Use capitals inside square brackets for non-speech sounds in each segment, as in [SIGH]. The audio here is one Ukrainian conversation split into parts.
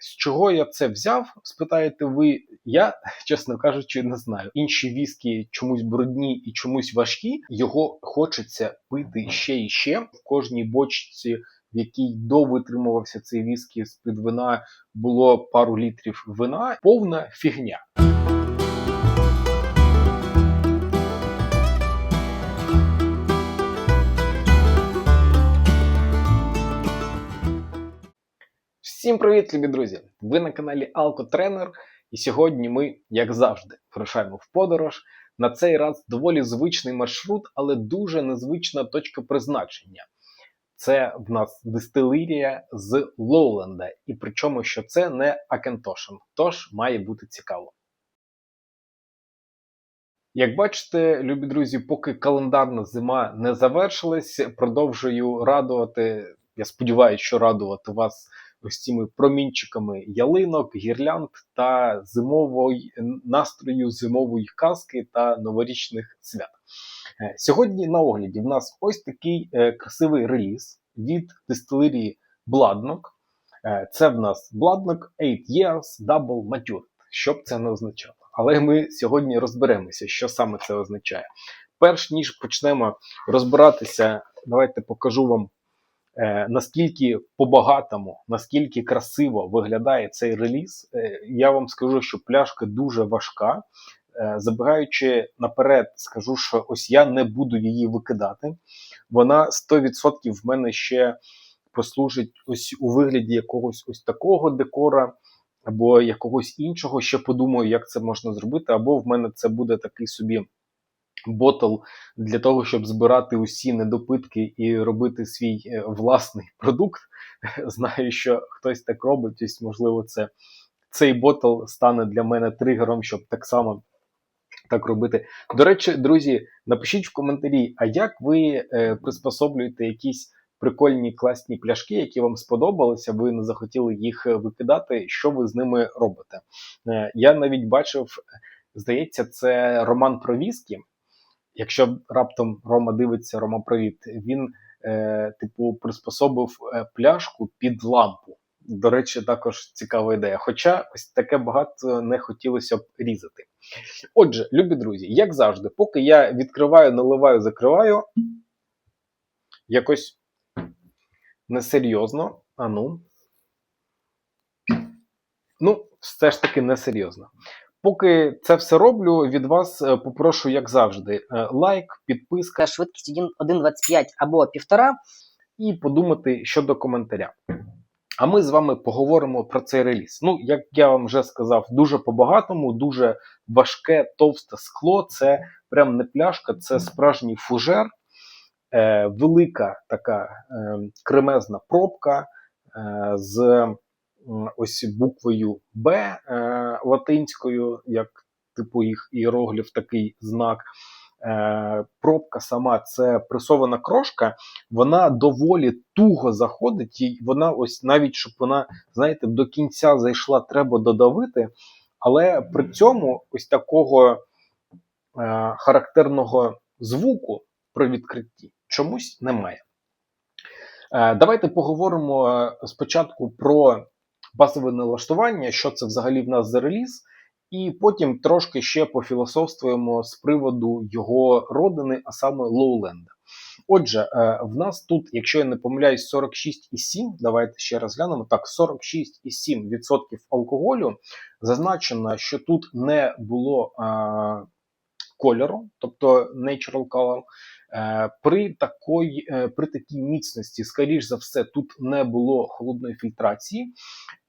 З чого я це взяв? Спитаєте ви? Я, [LAUGHS] чесно кажучи, не знаю. Інші віскі чомусь брудні і чомусь важкі. Його хочеться пити ще і ще в кожній бочці. В якій довитримувався цей віскі з під вина було пару літрів вина, повна фігня. Всім привіт, любі друзі! Ви на каналі Алкотренер, і сьогодні ми, як завжди, вирушаємо в подорож. На цей раз доволі звичний маршрут, але дуже незвична точка призначення. Це в нас дистилерія з Лоуленда, і причому, що це не Акентошен, тож має бути цікаво. Як бачите, любі друзі, поки календарна зима не завершилась, продовжую радувати. Я сподіваюся, що радувати вас ось цими промінчиками ялинок, гірлянд та зимової настрою зимової казки та новорічних свят. Е, Сьогодні на огляді в нас ось такий е, красивий реліз від дистилерії Бладнок. Е, Це в нас Бладнок 8 Years Double Matured, що б це не означало. Але ми сьогодні розберемося, що саме це означає. Перш ніж почнемо розбиратися, давайте покажу вам наскільки по-багатому, наскільки красиво виглядає цей реліз. Е, я вам скажу, що пляшка дуже важка. Е, забігаючи наперед, скажу, що ось я не буду її викидати. Вона 100% в мене ще послужить ось у вигляді якогось ось такого декора. Або якогось іншого, ще подумаю, як це можна зробити, або в мене це буде такий собі ботл для того, щоб збирати усі недопитки і робити свій е, власний [LAUGHS] продукт. Знаю, що хтось так робить, ось, можливо, це цей ботл стане для мене тригером, щоб так само так робити. До речі, друзі, напишіть в коментарі, а як ви е, приспособлюєте якісь прикольні класні пляшки, які вам сподобалися, ви не захотіли їх е, викидати, що ви з ними робите? Е, я навіть бачив, здається, це роман про віскі. Якщо раптом Рома дивиться Рома Привіт, він, е, типу, приспособив е, пляшку під лампу. До речі, також цікава ідея. Хоча ось таке багато не хотілося б різати. Отже, любі друзі, як завжди, поки я відкриваю, наливаю, закриваю, якось несерйозно. А ну. Ну, все ж таки несерйозно. Поки це все роблю, від вас е, попрошу, як завжди, е, лайк, підписка швидкість 1.25 або 1,5. і подумати щодо коментаря. А ми з вами поговоримо про цей реліз. Ну, як я вам вже сказав, дуже по-багатому, дуже важке, товсте скло. Це прям не пляшка, це справжній фужер, е, велика така е, кремезна пробка е, з ось буквою Б е, латинською, як типу їх іерогліф, такий знак. Е, пробка сама це пресована крошка, вона доволі туго заходить, і вона ось навіть щоб вона, знаєте, до кінця зайшла, треба додавити. Але при цьому ось такого е, характерного звуку при відкритті чомусь немає. Е, давайте поговоримо е, спочатку про базове налаштування, що це взагалі в нас за реліз. І потім трошки ще пофілософствуємо з приводу його родини, а саме Лоуленда. Отже, е, в нас тут, якщо я не помиляюсь, 46,7, давайте ще раз глянемо. Так, 46,7% алкоголю. Зазначено, що тут не було е, кольору, тобто natural color. Е, При такої, е, при такій міцності, скоріш за все, тут не було холодної фільтрації.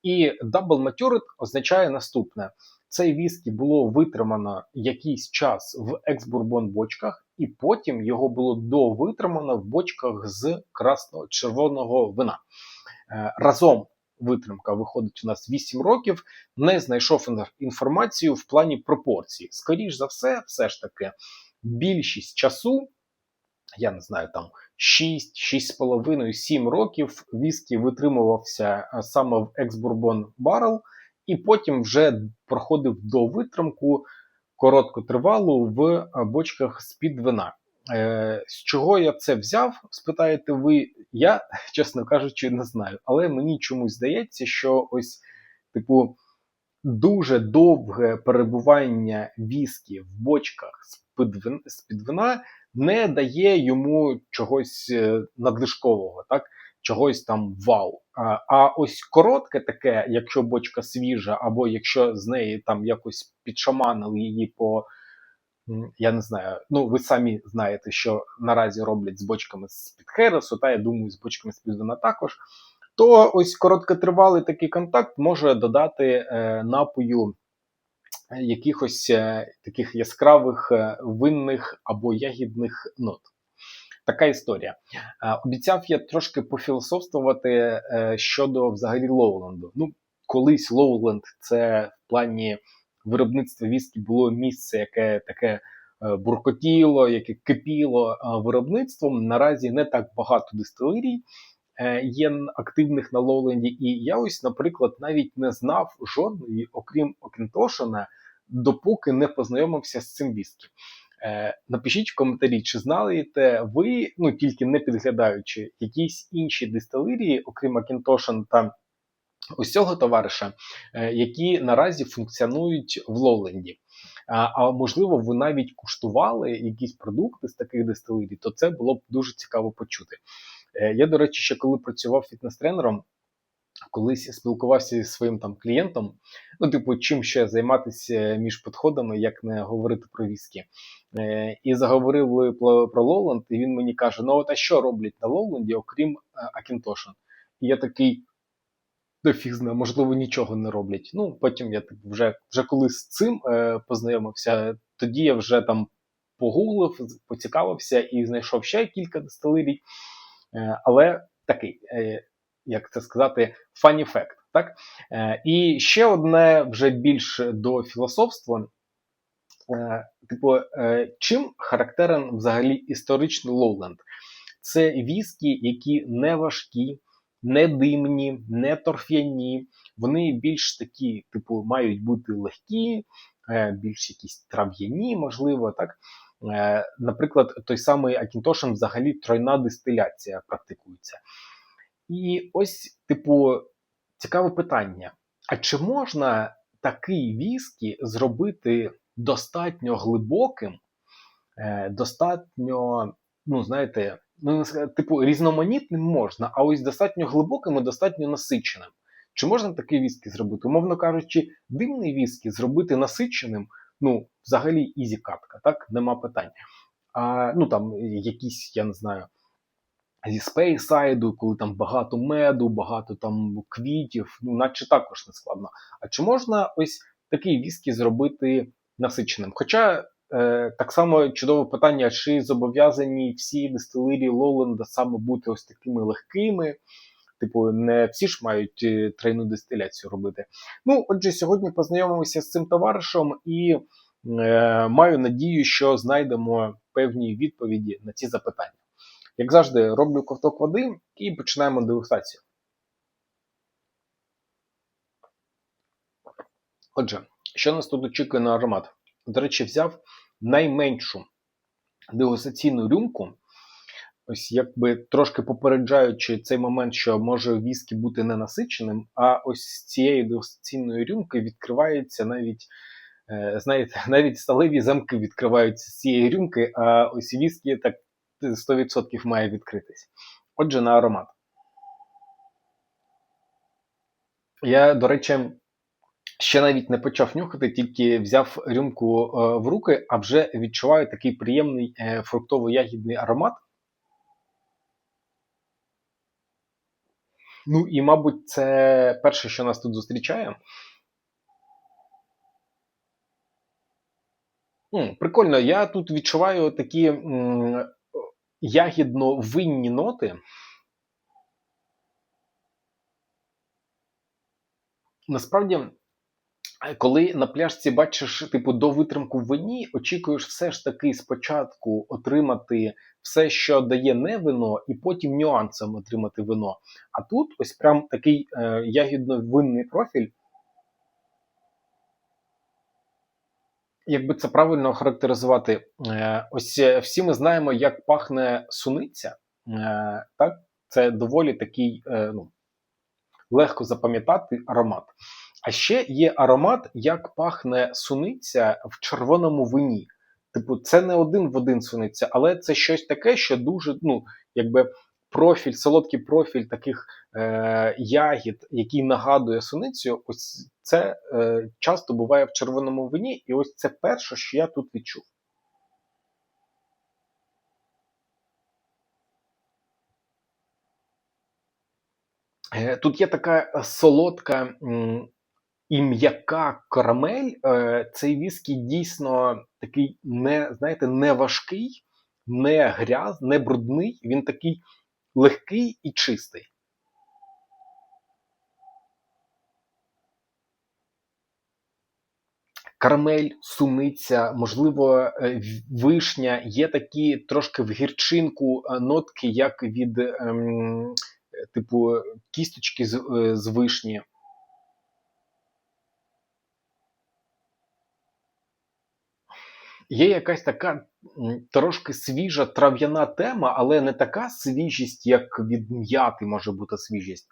І double matured означає наступне: цей віскі було витримано якийсь час в екс-бурбон бочках, і потім його було довитримано в бочках з красно-червоного вина. Е, Разом витримка виходить у нас 8 років. Не знайшов інформацію в плані пропорцій. Скоріш за все, все ж таки, більшість часу, я не знаю, там 6, 6,5, 7 років віскі витримувався е, саме в екс-бурбон барел, і потім вже проходив до витримку короткотривалу в е, бочках з-під вина. Е, з чого я це взяв, спитаєте ви, я, [LAUGHS] чесно кажучи, не знаю. Але мені чомусь здається, що ось типу, дуже довге перебування віскі в бочках з-під вина не дає йому чогось е, надлишкового, так? чогось там вау. А, ось коротке таке, якщо бочка свіжа, або якщо з неї там якось підшаманили її по. Я не знаю, ну ви самі знаєте, що наразі роблять з бочками з-під Хересу, та я думаю, з бочками з-під вина також. То ось короткотривалий такий контакт може додати е, напою е, якихось е, таких яскравих винних або ягідних нот. Така історія. Обіцяв я трошки пофілософствувати щодо взагалі Лоуленду. Ну, колись Лоуленд це в плані виробництва віскі було місце, яке таке буркотіло, яке кипіло виробництвом. Наразі не так багато дистилерій є активних на Лоуленді. І я ось, наприклад, навіть не знав жодної, окрім Окентошена, допоки не познайомився з цим віскі. Е, Напишіть в коментарі, чи знаєте ви, ну тільки не підглядаючи, якісь інші дистилерії, окрім Макінтошен та ось цього товариша, е, які наразі функціонують в Лоуленді. А, а можливо, ви навіть куштували якісь продукти з таких дистилерій, то це було б дуже цікаво почути. Е, Я, до речі, ще коли працював фітнес-тренером, колись спілкувався зі своїм там клієнтом. Ну, типу, чим ще займатися між підходами, як не говорити про віскі. Е, і заговорили про, Лоланд, і він мені каже: ну от а що роблять на Лоланді, окрім Акінтошен? І я такий. Да фіг знає, можливо, нічого не роблять. Ну, потім я типу, вже, вже коли з цим е, познайомився, тоді я вже там погуглив, поцікавився і знайшов ще кілька дистилерій. Е, але такий, е, як це сказати, фані факт. Так? Е, і ще одне вже більш до філософства. Типу, чим характерен взагалі історичний Лоуленд? Це віскі, які не важкі, не димні, не торф'яні. Вони більш такі, типу, мають бути легкі, більш якісь трав'яні, можливо, так. Е, Наприклад, той самий Акінтошин взагалі тройна дистиляція практикується. І ось, типу, цікаве питання: а чи можна такий віскі зробити достатньо глибоким, е, достатньо, ну, знаєте, ну, типу, різноманітним можна, а ось достатньо глибоким і достатньо насиченим. Чи можна такий віскі зробити? Умовно кажучи, димний віскі зробити насиченим, ну, взагалі ізі катка, так? Нема питань. А, ну там якісь, я не знаю, зі спейсайду, коли там багато меду, багато там квітів, ну, наче також не складно. А чи можна ось такий віскі зробити насиченим? Хоча е, так само чудове питання, чи зобов'язані всі дистилерії Лоленда саме бути ось такими легкими? Типу, не всі ж мають е, тройну дистиляцію робити. Ну, отже, сьогодні познайомимося з цим товаришем і е, маю надію, що знайдемо певні відповіді на ці запитання. Як завжди, роблю ковток води і починаємо дегустацію. Отже, що нас тут очікує на аромат? До речі, взяв найменшу дегустаційну рюмку. Ось якби трошки попереджаючи цей момент, що може віскі бути ненасиченим, а ось з цієї дегустаційної рюмки відкривається навіть, е, знаєте, [LAUGHS] навіть сталеві замки відкриваються з цієї рюмки, а ось віскі так 100% має відкритись. Отже, на аромат. Я, до речі, ще навіть не почав нюхати, тільки взяв рюмку е, в руки, а вже відчуваю такий приємний е, фруктово-ягідний аромат. Ну і, мабуть, це перше, що нас тут зустрічає. Прикольно, я тут відчуваю такі м, ягідно-винні ноти. Насправді, коли на пляшці бачиш типу до витримку в вині, очікуєш все ж таки спочатку отримати все, що дає не вино, і потім нюансом отримати вино. А тут ось прям такий е, ягідно-винний профіль. Якби це правильно характеризувати, е, ось е, всі ми знаємо, як пахне суниця. Е, так? Це доволі такий е, ну, легко запам'ятати аромат. А ще є аромат, як пахне суниця в червоному вині. Типу, це не один в один суниця, але це щось таке, що дуже, ну, якби профіль, солодкий профіль таких е, ягід, який нагадує суницю, ось це е, часто буває в червоному вині, і ось це перше, що я тут відчув. Е, Тут є така солодка м, і м'яка карамель. Е, Цей віскі дійсно такий не, знаєте, не важкий, не гряз, не брудний. Він такий легкий і чистий. Карамель, суниця, можливо, е, вишня, є такі трошки в гірчинку е, нотки, як від ем, типу кісточки з, з вишні. Є якась така трошки свіжа трав'яна тема, але не така свіжість, як від м'яти може бути свіжість.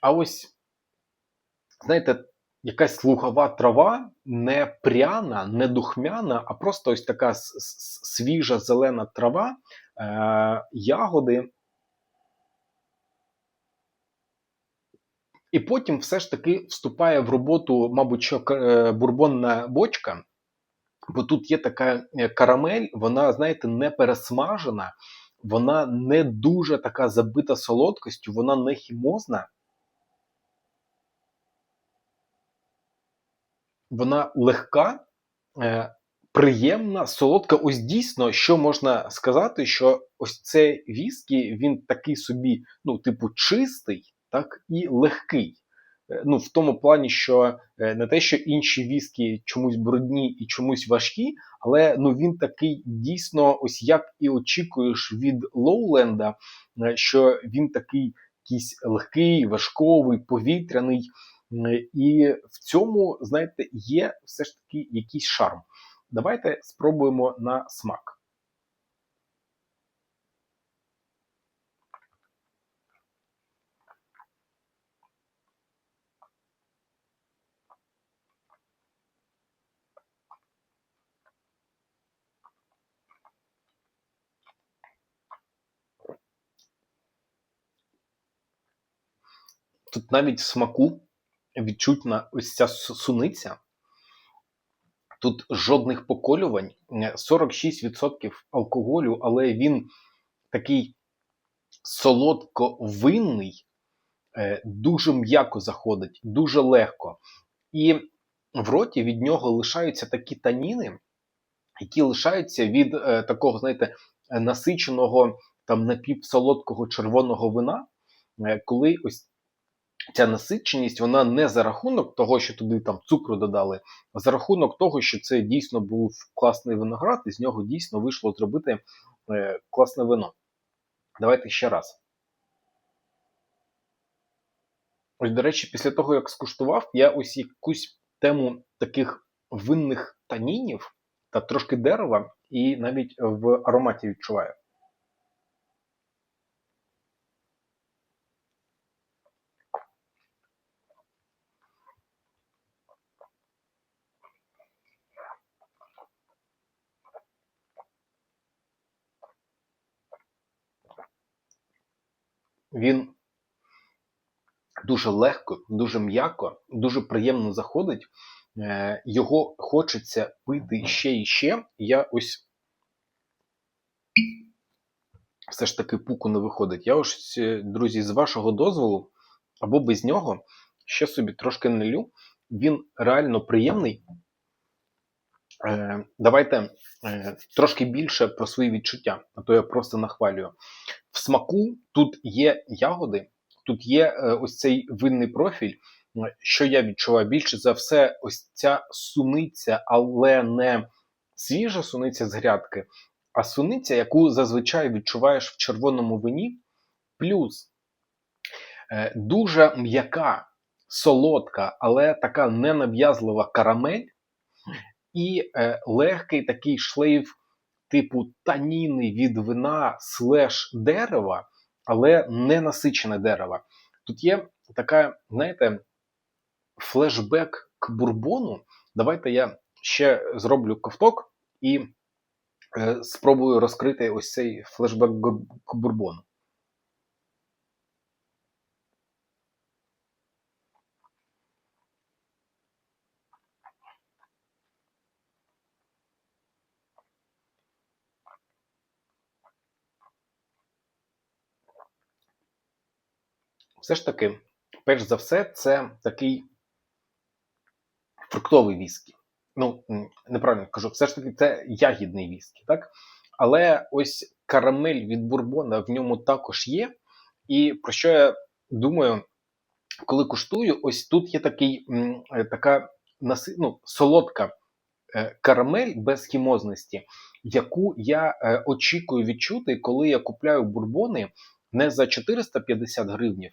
А ось, знаєте, якась лугова трава, не пряна, не духмяна, а просто ось така свіжа зелена трава, е- ягоди. І потім все ж таки вступає в роботу, мабуть, що е, бурбонна бочка, бо тут є така е, карамель, вона, знаєте, не пересмажена, вона не дуже така забита солодкістю, вона не хімозна. Вона легка, е, приємна, солодка. Ось дійсно, що можна сказати, що ось цей віскі, він такий собі, ну, типу, чистий, так, і легкий. Е, Ну, в тому плані, що е, не те, що інші віскі чомусь брудні і чомусь важкі, але ну він такий дійсно, ось як і очікуєш від Лоуленда, е, що він такий якийсь легкий, важковий, повітряний. І в цьому, знаєте, є все ж таки якийсь шарм. Давайте спробуємо на смак. Тут навіть в смаку відчутна ось ця суниця. Тут жодних поколювань, е, 46% алкоголю, але він такий солодко-винний, е, дуже м'яко заходить, дуже легко. І в роті від нього лишаються такі таніни, які лишаються від е, такого, знаєте, е, насиченого там напівсолодкого червоного вина, е, коли ось ця насиченість, вона не за рахунок того, що туди там цукру додали, а за рахунок того, що це дійсно був класний виноград, і з нього дійсно вийшло зробити е, класне вино. Давайте ще раз. Ось, до речі, після того, як скуштував, я ось якусь тему таких винних танінів та трошки дерева, і навіть в ароматі відчуваю. Він дуже легко, дуже м'яко, дуже приємно заходить. Е, Його хочеться пити ще і ще. Я ось все ж таки пуку не виходить. Я ось, е, друзі, з вашого дозволу або без нього ще собі трошки налю. Він реально приємний. Е, Давайте трошки більше про свої відчуття, а то я просто нахвалюю. В смаку тут є ягоди, тут є е, ось цей винний профіль. Що я відчуваю більше за все, ось ця суниця, але не свіжа суниця з грядки, а суниця, яку зазвичай відчуваєш в червоному вині, плюс е, дуже м'яка, солодка, але така ненав'язлива карамель, і е, легкий такий шлейф типу таніни від вина слеш дерева, але не насичене дерево. Тут є така, знаєте, флешбек к бурбону. Давайте я ще зроблю ковток і е, спробую розкрити ось цей флешбек к бурбону. Все ж таки, перш за все, це такий фруктовий віскі. Ну, неправильно кажу, все ж таки це ягідний віскі, так? Але ось карамель від бурбона в ньому також є. І про що я думаю, коли куштую, ось тут є такий, е, така ну, солодка е, карамель без хімозності, яку я е, очікую відчути, коли я купляю бурбони не за 450 гривнів,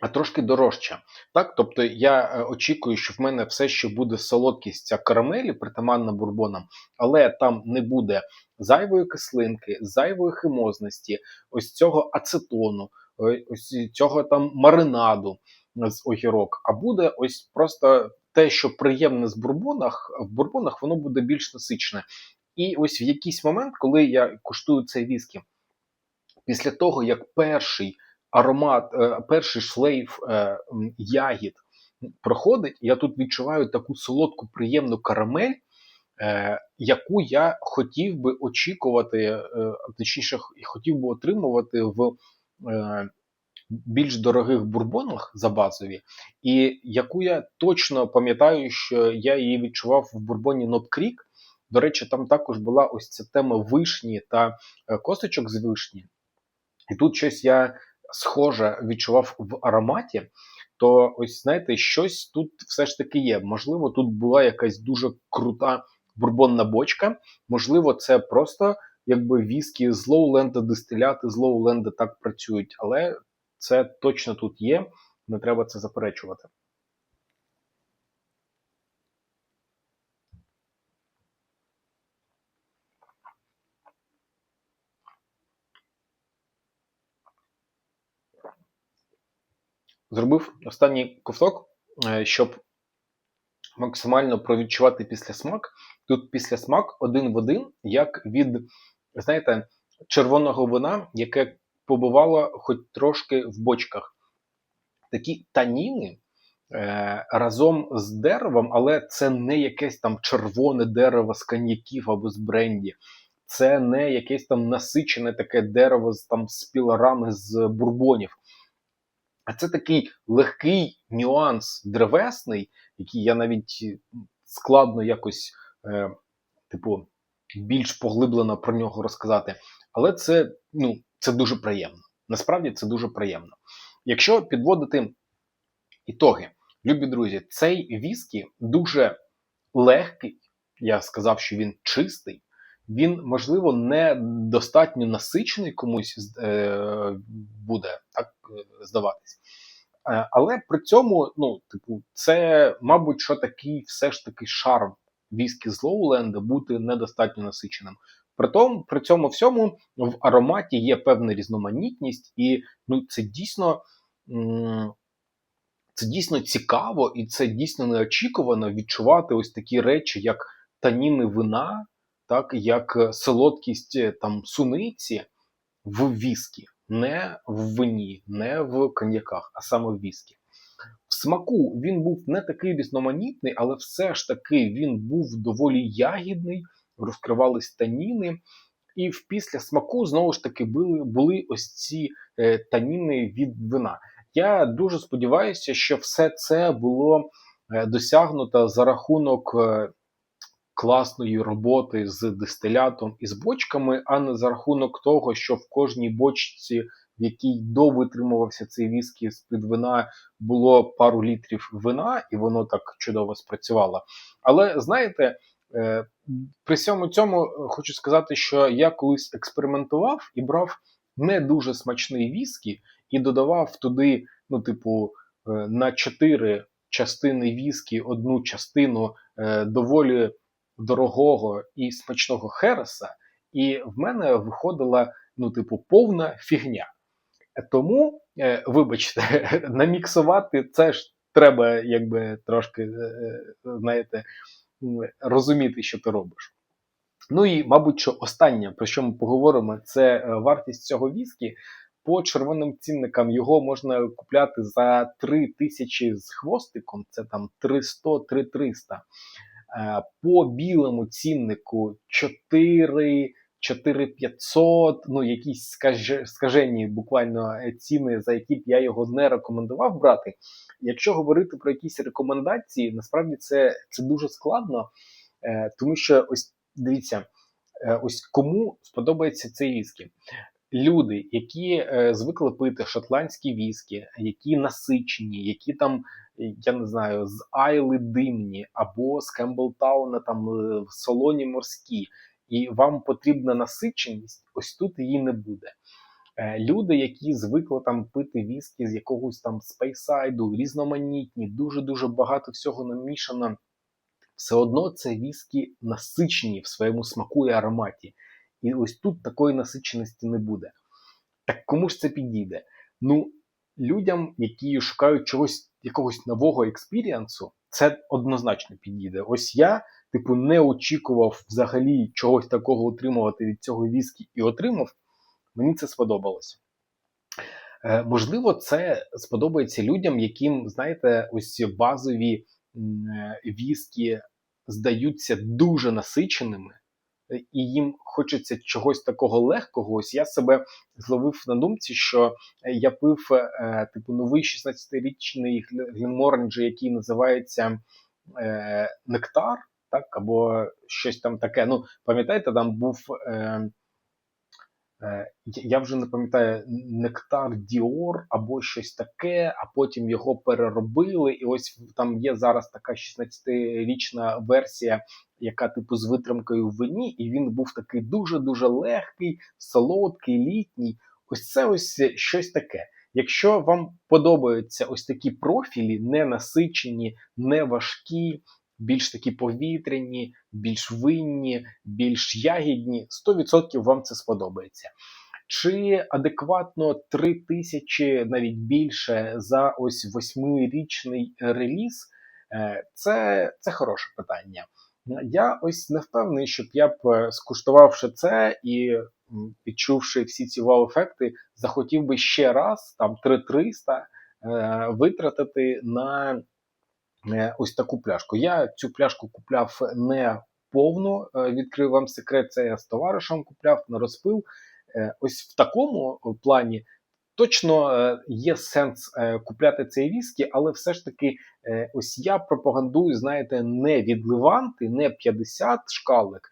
а трошки дорожче. Так, тобто я е, очікую, що в мене все ще буде солодкість ця карамелі, притаманна бурбонам, але там не буде зайвої кислинки, зайвої химозності, ось цього ацетону, ось цього там маринаду з огірок. А буде ось просто те, що приємне з бурбонах, в бурбонах воно буде більш насичне. І ось в якийсь момент, коли я куштую цей віскі, після того як перший аромат, е, перший шлейф е, ягід проходить, я тут відчуваю таку солодку, приємну карамель, е, яку я хотів би очікувати, точніше, хотів би отримувати в більш дорогих бурбонах за базові, і яку я точно пам'ятаю, що я її відчував в бурбоні Нот Крік. До речі, там також була ось ця тема вишні та косточок з вишні. І тут щось я схоже відчував в ароматі, то ось знаєте, щось тут все ж таки є. Можливо, тут була якась дуже крута бурбонна бочка. Можливо, це просто якби віскі з лоуленда, дистиляти з лоуленда так працюють, але це точно тут є. Не треба це заперечувати. Зробив останній ковток, е, щоб максимально провідчувати післясмак. Тут післясмак один в один, як від, знаєте, червоного вина, яке побувало хоч трошки в бочках. Такі таніни е, разом з деревом, але це не якесь там червоне дерево з коньяків або з бренді. Це не якесь там насичене таке дерево з там з пілорами з бурбонів. А це такий легкий нюанс древесний, який я навіть е, складно якось, е, типу, більш поглиблено про нього розказати. Але це, ну, це дуже приємно. Насправді це дуже приємно. Якщо підводити ітоги, любі друзі, цей віскі дуже легкий. Я сказав, що він чистий. Він, можливо, не достатньо насичений комусь е, буде так е, здаватись. Е, але при цьому, ну, типу, це, мабуть, що такий все ж таки шарм віскі з Лоуленда бути недостатньо насиченим. При тому, при цьому всьому в ароматі є певна різноманітність, і ну, це дійсно. Це дійсно цікаво і це дійсно неочікувано відчувати ось такі речі, як таніни вина, так як е, солодкість е, там суниці в віскі, не в вині, не в коньяках, а саме в віскі. В смаку він був не такий різноманітний, але все ж таки він був доволі ягідний, розкривались таніни. І в після смаку знову ж таки були, були ось ці е, таніни від вина. Я дуже сподіваюся, що все це було е, досягнуто за рахунок класної роботи з дистилятом і з бочками, а не за рахунок того, що в кожній бочці, в якій довитримувався цей віскі з-під вина, було пару літрів вина, і воно так чудово спрацювало. Але знаєте, е, при всьому цьому е, хочу сказати, що я колись експериментував і брав не дуже смачний віскі і додавав туди, ну, типу, е, на 4 частини віскі одну частину доволі дорогого і смачного хереса, і в мене виходила, ну, типу, повна фігня. Тому е, вибачте, [LAUGHS] наміксувати це ж треба, якби трошки, е, е, знаєте, розуміти, що ти робиш. Ну і, мабуть, що останнє, про що ми поговоримо, це вартість цього віскі. По червоним цінникам його можна купляти за 3 тисячі з хвостиком, це там 300-3300. Е, По білому ціннику 4 4500, ну якісь скаже- скажені буквально е, ціни, за які б я його не рекомендував брати. Якщо говорити про якісь рекомендації, насправді це, це дуже складно, е, тому що ось дивіться, ось кому сподобається цей віскі. Люди, які е, звикли пити шотландські віскі, які насичені, які там, я не знаю, з Айли димні або з Кемблтауна там е, солоні морські, і вам потрібна насиченість, ось тут її не буде. Е, Люди, які звикли там пити віскі з якогось там спейсайду, різноманітні, дуже-дуже багато всього намішано, все одно це віскі насичені в своєму смаку і ароматі. І ось тут такої насиченості не буде. Так кому ж це підійде? Ну, людям, які шукають чогось, якогось нового експіріансу, це однозначно підійде. Ось я, типу, не очікував взагалі чогось такого отримувати від цього віскі і отримав. Мені це сподобалося. Е, можливо, це сподобається людям, яким, знаєте, ось базові е, віскі здаються дуже насиченими, і їм хочеться чогось такого легкого. Ось я себе зловив на думці, що е, я пив е, типу новий 16-річний Гленморенджі, який називається е, Нектар, так, або щось там таке. Ну, пам'ятаєте, там був. Я- Я вже не пам'ятаю Нектар Діор або щось таке, а потім його переробили. І ось там є зараз така 16-річна версія, яка типу з витримкою в вині, і він був такий дуже-дуже легкий, солодкий, літній. Ось це ось щось таке. Якщо вам подобаються ось такі профілі, не насичені, не важкі, більш такі повітряні, більш винні, більш ягідні, 100% вам це сподобається. Чи адекватно 3 тисячі, навіть більше за ось восьмирічний реліз? Е, Це, це хороше питання. Я ось не впевнений, щоб я б е, скуштувавши це і відчувши всі ці вау-ефекти, захотів би ще раз там 3300 е, витратити на ось таку пляшку. Я цю пляшку купляв не повну, е, відкрив вам секрет, це я з товаришем купляв на розпил. Е, Ось в такому е, плані точно є сенс купляти цей віскі, але все ж таки, ось я пропагандую, знаєте, не відливанти, не 50 шкалик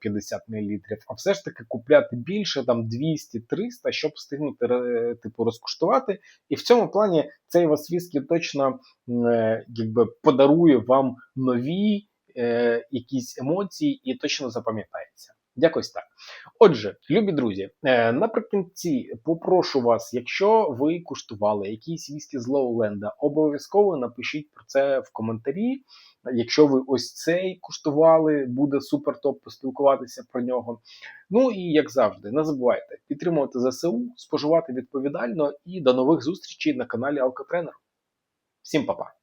50 мл, а все ж таки купляти більше, там 200-300, щоб встигнути е, типу розкуштувати. І в цьому плані цей вас віскі точно е, якби подарує вам нові е, якісь емоції і точно запам'ятається. Якось так. Отже, любі друзі, е, наприкінці попрошу вас, якщо ви куштували якісь віскі з Лоуленда, обов'язково напишіть про це в коментарі. Якщо ви ось цей куштували, буде супер топ поспілкуватися про нього. Ну і як завжди, не забувайте підтримувати ЗСУ, споживати відповідально і до нових зустрічей на каналі Алкотренер. Всім па-па!